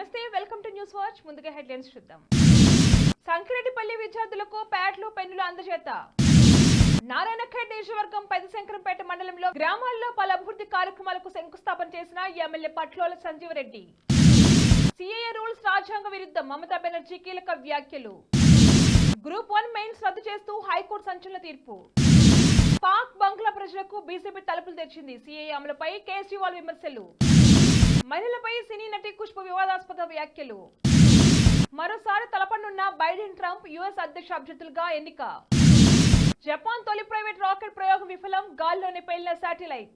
నమస్తే welcome to news watch. ముందుగా headlines చూద్దాం. సంకిరెడ్డిపల్లి విద్యార్థులకు ప్యాడ్లు పెన్నులు అందజేత. నారాయణఖేడ్ నియోజకవర్గం పెద్దశంకరంపేట మండలంలో గ్రామాల్లో పలు అభివృద్ధి కార్యక్రమాలకు శంకుస్థాపన చేసిన MLA Patlola Sanjeeva Reddy. CAA rules రాజ్యాంగ విరుద్ధం మమతా బెనర్జీ కీలక వ్యాఖ్యలు. గ్రూప్ వన్ మెయిన్స్ రద్దు చేస్తూ హైకోర్టు సంచలన తీర్పు. పాక్ బంగ్లా ప్రజలకు బీజేపీ తలుపులు తెచ్చింది సిఏఏ అమలుపై కేజ్రీవాల్ విమర్శలు. మహిళలపై సినీ నటి కుష్పు వివాదాస్పద వ్యాఖ్యలు. మరోసారి తలపనున్న బైడెన్ ట్రంప్ యుఎస్ అధ్యక్ష అభ్యర్థులుగా ఎన్నిక. జపాన్ తొలి ప్రైవేట్ రాకెట్ ప్రయోగం విఫలం గాల్లోనే పేలిన శాటిలైట్.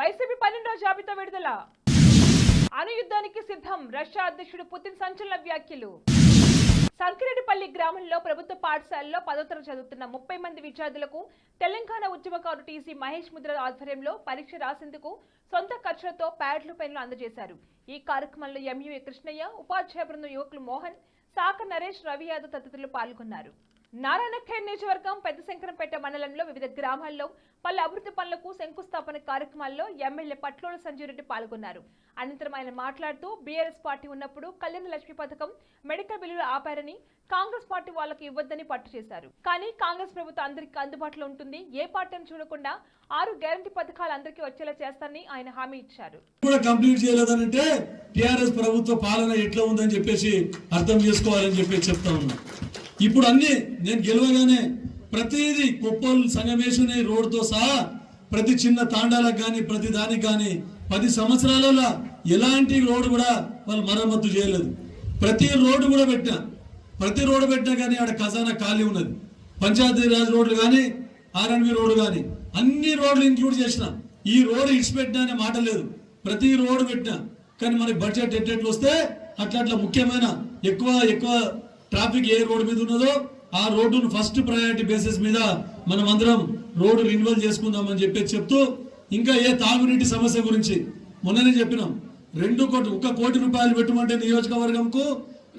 వైసీపీ పన్నెండో జాబితా విడుదల. అణుయుద్ధానికి సిద్ధం రష్యా అధ్యక్షుడు పుతిన్ సంచలన వ్యాఖ్యలు. సంకిరెడ్డిపల్లి గ్రామంలో ప్రభుత్వ పాఠశాలలో పదోతర చదువుతున్న ముప్పై మంది విద్యార్థులకు తెలంగాణ ఉద్యమకారు టీసీ మహేష్ ముద్ర ఆధ్వర్యంలో పరీక్ష రాసేందుకు సొంత ఖర్చులతో ప్యాడ్లు పెన్లు అందజేశారు. ఈ కార్యక్రమంలో ఎంయూఏ కృష్ణయ్య ఉపాధ్యాయ బృందం యువకులు మోహన్ సాక నరేష్ రవి యాదవ్ తదితరులు పాల్గొన్నారు. నారాయణఖేడ్ నియోజకవర్గం పెద్దశంకరంపేట మండలంలో వివిధ గ్రామాల్లో పలు అభివృద్ధి పనులకు శంకుస్థాపన కార్యక్రమాల్లో ఎమ్మెల్యే పట్లోల సంజీవరెడ్డి పాల్గొన్నారు. అనంతరం ఆయన మాట్లాడుతూ బీఆర్ఎస్ పార్టీ ఉన్నప్పుడు కళ్యాణ లక్ష్మి పథకం మెడికల్ బిల్లులు ఆపారని కాంగ్రెస్ పార్టీ వాళ్ళకి ఇవ్వద్దని పట్టు చేశారు. కానీ కాంగ్రెస్ ప్రభుత్వం అందరికీ అందుబాటులో ఉంటుంది. ఏ పార్టీని చూడకుండా ఆరు గ్యారంటీ పథకాలు అందరికీ వచ్చేలా చేస్తారని ఆయన హామీ ఇచ్చారు. కంప్లీట్ చేయలేదనంటే ప్రభుత్వ పాలన ఎట్లా ఉందని చెప్పేసి అర్థం చేసుకోవాలని చెప్పేసి చెప్తా ఉన్నా. ఇప్పుడు అన్ని నేను గెలవగానే ప్రతిదీ కుప్పలు సంగమేశ్వరి రోడ్డుతో సహా ప్రతి చిన్న తాండాలకు కానీ ప్రతి దానికి కానీ పది సంవత్సరాలలో ఎలాంటి రోడ్డు కూడా వాళ్ళు మరమ్మతు చేయలేదు. ప్రతి రోడ్డు కూడా పెట్టినా. ప్రతి రోడ్డు పెట్టినా కానీ ఆడ ఖజానా ఖాళీ ఉన్నది. పంచాయతీ రాజ్ రోడ్లు కానీ ఆర్ఎన్బి రోడ్డు కానీ అన్ని రోడ్లు ఇంక్లూడ్ చేసిన. ఈ రోడ్డు ఇడిచిపెట్టినా అనే మాట లేదు. ప్రతి రోడ్డు పెట్టినా. కానీ మనకి బడ్జెట్ ఎట్టెట్లు వస్తే అట్లా అట్లా ముఖ్యమైన ఎక్కువ ఎక్కువ ట్రాఫిక్ ఏ రోడ్డు మీద ఉన్నదో ఆ రోడ్డును ఫస్ట్ ప్రయారిటీ బేసిస్ మీద మనం అందరం రోడ్డు రిన్యువల్ చేసుకుందామని చెప్పేసి చెప్తూ ఇంకా ఏ తాగునీటి సమస్య గురించి మొన్ననే చెప్పినాం. రెండు కోట్లు ఒక కోటి రూపాయలు పెట్టమంటే నియోజకవర్గంకు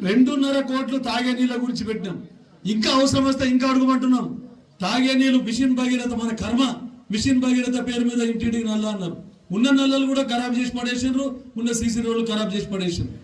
రెండున్నర కోట్లు తాగే నీళ్ళ గురించి పెట్టినాం. ఇంకా అవసరం వస్తే ఇంకా అడుగుమంటున్నాం. తాగే నీళ్ళు మిషన్ భగీరథ మన కర్మ. మిషన్ భగీరథ పేరు మీద ఇంటింటికి నల్ల అన్నారు. ఉన్న నల్లలు కూడా ఖరాబ్ చేసి పడేసిండ్రు ఉన్న సీసీ రోడ్లు ఖరాబ్ చేసి పడేసిండ్రు.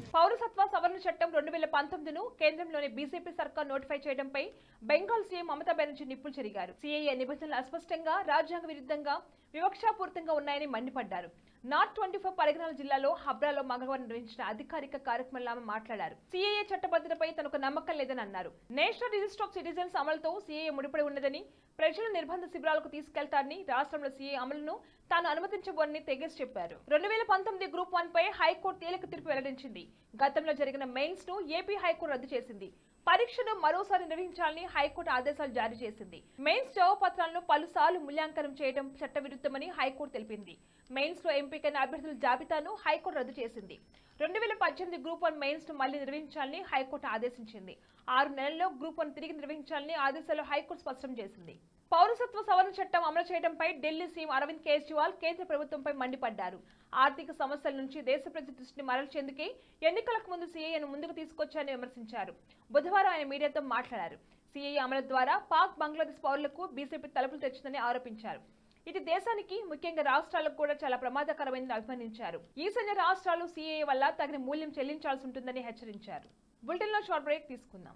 సవరణ చట్టం రెండు వేల పంతొమ్మిదిను కేంద్రంలోని బీజేపీ సర్కార్ నోటిఫై చేయడంపై బెంగాల్ సీఎం మమతా బెనర్జీ నిప్పులు చెరిగారు. సీఏఏ నిబంధనలు అస్పష్టంగా రాజ్యాంగ విరుద్ధంగా వివక్షాపూరితంగా ఉన్నాయని మండిపడ్డారు. నార్త్ ట్వంటీ ఫోర్ పరిగణాల జిల్లాలో హబ్రాలో మంగళవారం నిర్వహించిన అధికారిక కార్యక్రమంలో ఆమె మాట్లాడారు. సీఏఏ చట్టబద్ధతపై తనకు నమ్మకం లేదని అన్నారు నేషనల్ రిజిస్టర్ ఆఫ్ సిటిజన్స్ అమలుతో సీఏఏ ముడిపడి ఉన్నదని ప్రజలు నిర్బంధ శిబిరాలకు తీసుకెళ్తారని రాష్ట్రంలో సీఏ అమలును తాను అనుమతించబోనని తెగేసి చెప్పారు. రెండు వేల పంతొమ్మిది గ్రూప్ వన్ పై హైకోర్టు తేలిక తీర్పు వెల్లడించింది. గతంలో జరిగిన మెయిన్స్ను ఏపీ హైకోర్టు రద్దు చేసింది. పరీక్షను మరోసారి నిర్వహించాలని హైకోర్టు ఆదేశాలు జారీ చేసింది. మెయిన్స్ జవాబుపత్రాలను పలుసార్లు మూల్యాంకనం చేయడం చట్టవిరుద్ధమని హైకోర్టు తెలిపింది. మెయిన్స్లో ఎంపికైన అభ్యర్థుల జాబితాను హైకోర్టు రద్దు చేసింది. రెండు వేల పద్దెనిమిది గ్రూప్ వన్ మెయిన్స్ను మళ్ళీ నిర్వహించాలని హైకోర్టు ఆదేశించింది. ఆరు నెలల్లో గ్రూప్ వన్ తిరిగి నిర్వహించాలని ఆదేశాలు హైకోర్టు స్పష్టం చేసింది. పౌరసత్వ సవరణ చట్టం అమలు చేయడంపై ఢిల్లీ సీఎం అరవింద్ కేజ్రీవాల్ కేంద్ర ప్రభుత్వంపై మండిపడ్డారు. ఆర్థిక సమస్యల నుంచి దేశ ప్రజల దృష్టిని మరల్చేందుకే ఎన్నికలకు ముందు సీఏను ముందుకు తీసుకొచ్చారని విమర్శించారు. బుధవారం ఆయన మీడియాతో మాట్లాడారు. సీఏ అమలు ద్వారా పాక్ బంగ్లాదేశ్ పౌరులకు బీజేపీ తలుపులు తెచ్చిందని ఆరోపించారు. ఇది దేశానికి ముఖ్యంగా రాష్ట్రాలకు కూడా చాలా ప్రమాదకరమైనది అభివర్ణించారు. ఈశాన్య రాష్ట్రాలు సీఏ వల్ల తగిన మూల్యం చెల్లించాల్సి ఉంటుందని హెచ్చరించారు. బులెటిన్లో షార్ట్ బ్రేక్ తీసుకుందాం.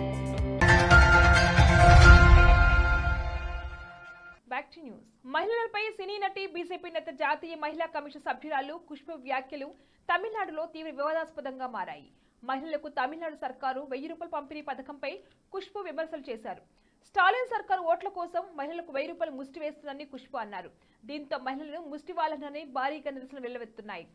మహిళలపై సినీ నటి బీజేపీ నేత జాతీయ మహిళా కమిషన్ సభ్యురాలు పుష్ప వ్యాఖ్యలు తమిళనాడులో తీవ్ర వివాదాస్పదంగా మారాయి. మహిళలకు తమిళనాడు సర్కారు వెయ్యి రూపాయల పంపిణీ పథకంపై కుష్పు విమర్శలు చేశారు. స్టాలిన్ సర్కారు ఓట్ల కోసం మహిళలకు వెయ్యి రూపాయలు ముష్టి వేస్తుందని కుష్పు అన్నారు. దీంతో మహిళలను ముష్టి వాళ్ళనని భారీగా నిరసన వెల్లువెత్తున్నాయి.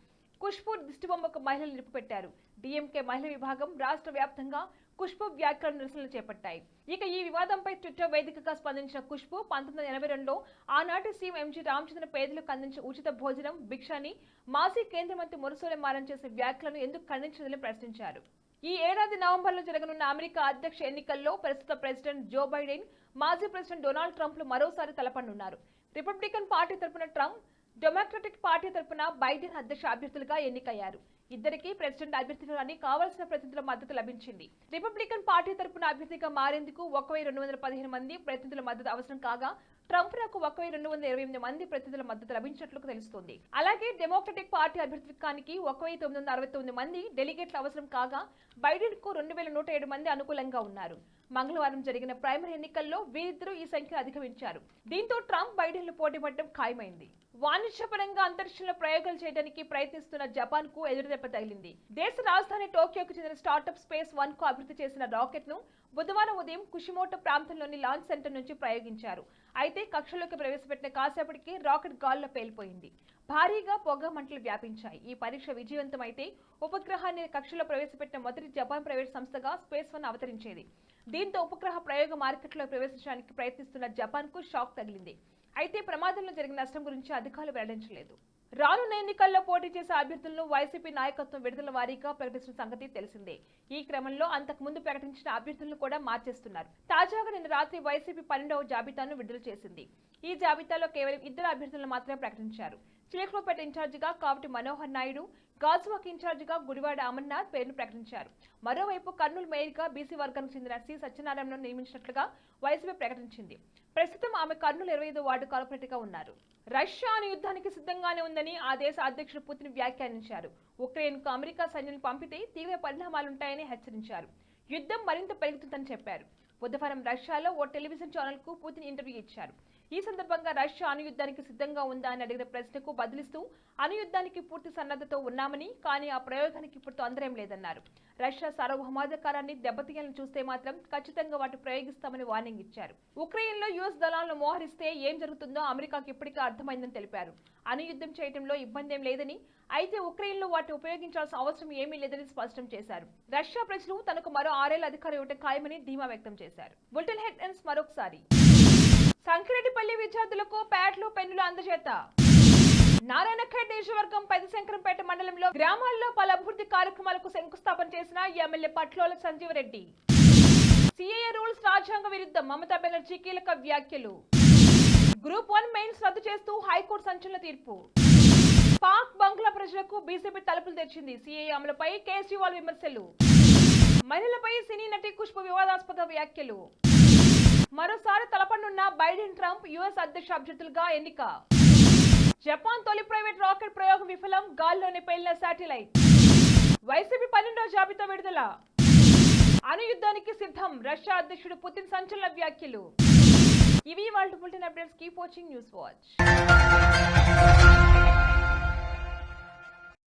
ఖుష్బు దిష్టిబొమ్మకు మహిళలు నిలిపిపెట్టారు. డిఎంకే మహిళా విభాగం రాష్ట్ర వ్యాప్తంగా ఖుష్బు వ్యాఖ్యల నిరసనలు చేపట్టాయి. ఇక ఈ వివాదంపై ట్విట్టర్ వేదికగా స్పందించిన కుష్పు పంతొమ్మిది వందల ఎనభై రెండులో ఆనాటి సీఎం ఎంజీ రామచంద్ర పేదలకు అందించిన ఉచిత భోజనం భిక్షని మాజీ కేంద్ర మంత్రి మురసోలే మారం చేసే వ్యాఖ్యలను ఎందుకు ఖండించదని ప్రశ్నించారు. ఈ ఏడాది నవంబర్లో జరగనున్న అమెరికా అధ్యక్ష ఎన్నికల్లో ప్రస్తుత ప్రెసిడెంట్ జో బైడెన్ మాజీ ప్రెసిడెంట్ డొనాల్డ్ ట్రంప్లు మరోసారి తలపనున్నారు రిపబ్లికన్ పార్టీ తరపున ట్రంప్ డెమోక్రటిక్ పార్టీ తరపున బైడెన్ అధ్యక్ష అభ్యర్థులుగా ఎన్నికయ్యారు. ఇద్దరికి ప్రెసిడెంట్ అభ్యర్థులని కావాల్సిన ప్రతినిధుల మద్దతు లభించింది. రిపబ్లికన్ పార్టీ తరపున అభ్యర్థిగా మారేందుకు ఒక వెయ్యి రెండు వందల పదిహేను మంది ప్రతినిధుల మద్దతు అవసరం కాగా ట్రంప్ నాకు ఒక వెయ్యి రెండు వందల ఇరవై ఎనిమిది మంది ప్రతినిధుల మద్దతు లభించినట్లు తెలుస్తోంది. అలాగే డెమోక్రటిక్ పార్టీ అభ్యర్థిత్వానికి ఒక వెయ్యి తొమ్మిది వందల అరవై తొమ్మిది మంది డెలిగేట్లు అవసరం కాగా బైడెన్కు రెండు వేల నూట ఏడు మంది అనుకూలంగా ఉన్నారు. మంగళవారం జరిగిన ప్రైమరీ ఎన్నికల్లో వీరిద్దరూ ఈ సంఖ్య అధిగమించారు. దీంతో ట్రంప్ బైడెన్లు పోటీ పడడం ఖాయమైంది. వాణిజ్యపరంగా అంతరిక్షంలో ప్రయోగాలు చేయడానికి ప్రయత్నిస్తున్న జపాన్కు ఎదురుదెబ్బ తగిలింది. దేశ రాజధాని టోక్యోకు చెందిన స్టార్టప్ స్పేస్ వన్కు అభివృద్ధి చేసిన రాకెట్ను బుధవారం ఉదయం కుషిమోటో ప్రాంతంలోని లాంచ్ సెంటర్ నుంచి ప్రయోగించారు. అయితే కక్షలోకి ప్రవేశపెట్టిన కాసేపటికి రాకెట్ గాల్లో పేలిపోయింది. భారీగా పొగ మంటలు వ్యాపించాయి. ఈ పరీక్ష విజయవంతమైతే ఉపగ్రహాన్ని కక్షలో ప్రవేశపెట్టిన మొదటి జపాన్ ప్రైవేట్ సంస్థగా స్పేస్ వన్ అవతరించేది. దీంతో ఉపగ్రహ ప్రయోగ మార్కెట్లో ప్రవేశించడానికి ప్రయత్నిస్తున్న జపాన్కు షాక్ తగిలింది. అయితే ప్రమాదంలో జరిగిన నష్టం గురించి అధికారులు వెల్లడించలేదు. రానున్న ఎన్నికల్లో పోటీ చేసే అభ్యర్థులను వైసీపీ నాయకత్వం విడుదల వారీగా ప్రకటించిన సంగతి తెలిసిందే. ఈ క్రమంలో అంతకుముందు ప్రకటించిన అభ్యర్థులను కూడా మార్చేస్తున్నారు. తాజాగా నిన్న రాత్రి వైసీపీ పన్నెండవ జాబితాను విడుదల చేసింది. ఈ జాబితాలో కేవలం ఇద్దరు అభ్యర్థులను మాత్రమే ప్రకటించారు. చిలకలపేట ఇన్ఛార్జిగా కావటి మనోహర్ నాయుడు గాజువాక్ ఇన్ఛార్జిగా గుడివాడ అమర్నాథ్ పేరును ప్రకటించారు. మరోవైపు కర్నూలు మేయర్గా బీసీ వర్గానికి చెందిన సి సత్యనారాయణను నియమించినట్లుగా వైసీపీ ప్రకటించింది. ప్రస్తుతం ఆమె కర్నూలు ఇరవై ఐదు వార్డు కార్పొరేటర్గా ఉన్నారు. రష్యా అనే యుద్ధానికి సిద్ధంగానే ఉందని ఆ దేశ అధ్యక్షుడు పుతిన్ వ్యాఖ్యానించారు. ఉక్రెయిన్కు అమెరికా సైన్యులు పంపితే తీవ్ర పరిణామాలుంటాయని హెచ్చరించారు. యుద్ధం మరింత పెరుగుతుందని చెప్పారు. బుధవారం రష్యాలో ఓ టెలివిజన్ ఛానల్కు పుతిన్ ఇంటర్వ్యూ ఇచ్చారు. ఈ సందర్భంగా రష్యా అణుయుద్ధానికి సిద్ధంగా ఉందా అని అడిగిన ప్రశ్నకు బదిలిస్తూ అణుయుద్ధానికి పూర్తి సన్నద్ధతో ఉన్నామని కానీ ఆ ప్రయోగానికి ఇప్పుడు అందరేం లేదన్నారు. రష్యా సార్వభౌమాధికారాన్ని దెబ్బతీయాలని చూస్తే మాత్రం ఖచ్చితంగా వాటి ప్రయోగిస్తామని వార్నింగ్ ఇచ్చారు. ఉక్రెయిన్లో యుఎస్ దళాలను మోహరిస్తే ఏం జరుగుతుందో అమెరికాకి ఇప్పటికే అర్థమైందని తెలిపారు. అణుయుద్ధం చేయడంలో ఇబ్బంది ఏం లేదని అయితే ఉక్రెయిన్లో వాటిని ఉపయోగించాల్సిన అవసరం ఏమీ లేదని స్పష్టం చేశారు. రష్యా ప్రజలు తనకు మరో ఆరేళ్ళ అధికారం ఇవ్వటం ఖాయమని ధీమా వ్యక్తం చేశారు. బుల్టన్ హెడ్ లైన్స్ మరొకసారి. సంకిరెడ్డిపల్లి విద్యార్థులకు ప్యాడ్లు పెన్నులు అందజేత. నారాయణఖేడ్ నియోజకవర్గం పెదశంకరంపేట మండలంలో గ్రామాల్లో పలు అభివృద్ధి కార్యక్రమాలకు శంకుస్థాపన చేసిన MLA Patlola Sanjeeva Reddy. CAA rules రాజ్యాంగ విరుద్ధం మమతా బెనర్జీ కీలక వ్యాఖ్యలు. గ్రూప్ వన్ మెయిన్స్ రద్దు చేస్తూ హైకోర్టు సంచలన తీర్పు. పాక్ బంగ్లా ప్రజలకు బీజేపీ తలుపులు తెచ్చింది సిఏఏ అమలుపై కేజ్రీవాల్ విమర్శలు. మహిళలపై సినీ నటి కుష్పు వివాదాస్పద వ్యాఖ్యలు. మరోసారి తలపనున్న బైడెన్ ట్రంప్ యుఎస్ అధ్యక్ష అభ్యర్థులుగా ఎన్నిక. జపాన్ తొలి ప్రైవేట్ రాకెట్ ప్రయోగం విఫలం గాల్లోనే పేలిన శాటిలైట్. వైసీపీ పన్నెండో జాబితా విడుదల. అనుయుద్ధానికి సిద్ధం రష్యా అధ్యక్షుడు పుతిన్ సంచలన వ్యాఖ్యలు. ఇవి వాళ్ళు bulletin updates keep watching news watch